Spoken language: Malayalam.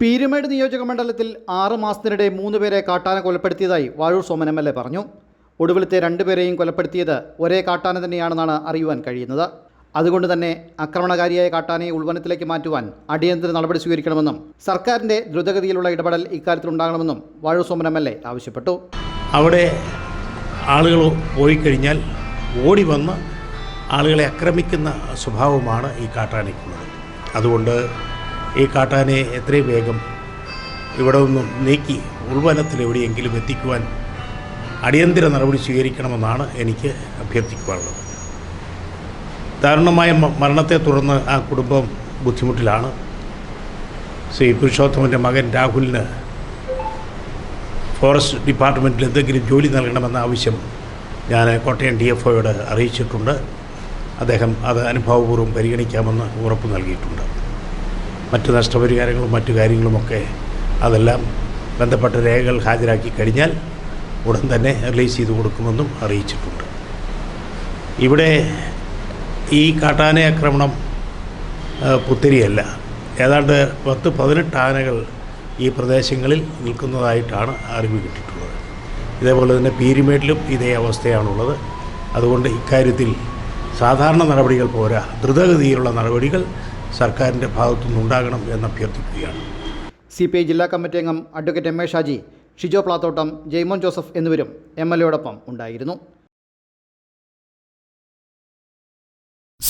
പീരുമേട് നിയോജക മണ്ഡലത്തിൽ ആറ് മാസത്തിനിടെ മൂന്ന് പേരെ കാട്ടാന കൊലപ്പെടുത്തിയതായി Vazhoor Soman M L A പറഞ്ഞു. ഒടുവിലത്തെ രണ്ടുപേരെയും കൊലപ്പെടുത്തിയത് ഒരേ കാട്ടാന തന്നെയാണെന്നാണ് അറിയുവാൻ കഴിയുന്നത്. അതുകൊണ്ട് തന്നെ ആക്രമണകാരിയായ കാട്ടാനയെ ഉൾവനത്തിലേക്ക് മാറ്റുവാൻ അടിയന്തര നടപടി സ്വീകരിക്കണമെന്നും സർക്കാരിന്റെ ദ്രുതഗതിയിലുള്ള ഇടപെടൽ ഇക്കാര്യത്തിൽ ഉണ്ടാകണമെന്നും Vazhoor Soman M L A ആവശ്യപ്പെട്ടു. അവിടെ ആളുകൾ പോയി കഴിഞ്ഞാൽ ഓടി വന്ന് ആളുകളെ ആക്രമിക്കുന്ന സ്വഭാവമാണ് ഈ കാട്ടാനയ്ക്കുള്ളത്. അതുകൊണ്ട് ഈ കാട്ടാനെ എത്രയും വേഗം ഇവിടെ നിന്നും നീക്കി ഉൾവനത്തിൽ എവിടെയെങ്കിലും എത്തിക്കുവാൻ അടിയന്തര നടപടി സ്വീകരിക്കണമെന്നാണ് എനിക്ക് അഭ്യർത്ഥിക്കുവാനുള്ളത് ദാരുണമായ മരണത്തെ തുടർന്ന് ആ കുടുംബം ബുദ്ധിമുട്ടിലാണ്. ശ്രീ പുരുഷോത്തമന്റെ മകൻ രാഹുലിന് ഫോറസ്റ്റ് ഡിപ്പാർട്ട്മെന്റിൽ എന്തെങ്കിലും ജോലി നൽകണമെന്ന ആവശ്യം ഞാൻ കോട്ടയം ഡി എഫ് ഒയോട് അറിയിച്ചിട്ടുണ്ട്. അദ്ദേഹം അത് അനുഭവപൂർവം പരിഗണിക്കാമെന്ന് ഉറപ്പ് നൽകിയിട്ടുണ്ട്. മറ്റ് നഷ്ടപരിഹാരങ്ങളും മറ്റു കാര്യങ്ങളുമൊക്കെ അതെല്ലാം ബന്ധപ്പെട്ട രേഖകൾ ഹാജരാക്കി കഴിഞ്ഞാൽ ഉടൻ തന്നെ റിലീസ് ചെയ്ത് കൊടുക്കുമെന്നും അറിയിച്ചിട്ടുണ്ട്. ഇവിടെ ഈ കാട്ടാന ആക്രമണം പുത്തിരിയല്ല. ഏതാണ്ട് പത്ത് പതിനെട്ട് ആനകൾ ഈ പ്രദേശങ്ങളിൽ നിൽക്കുന്നതായിട്ടാണ് അറിവ് കിട്ടിയിട്ടുള്ളത്. ഇതേപോലെ തന്നെ പീരിമേട്ടിലും ഇതേ അവസ്ഥയാണുള്ളത്. അതുകൊണ്ട് ഇക്കാര്യത്തിൽ സാധാരണ നടപടികൾ പോരാ. ദ്രുതഗതിയിലുള്ള നടപടികൾ സർക്കാരിന്റെ ഭാഗത്തുനിന്നുണ്ടാകണം എന്ന് അഭ്യർത്ഥിക്കുകയാണ്. സി പി ഐ ജില്ലാ കമ്മിറ്റി അംഗം advocate M A Shaji Shijo Plathottam Jaimon Joseph എന്നിവരും എം എൽ എയോടൊപ്പം ഉണ്ടായിരുന്നു.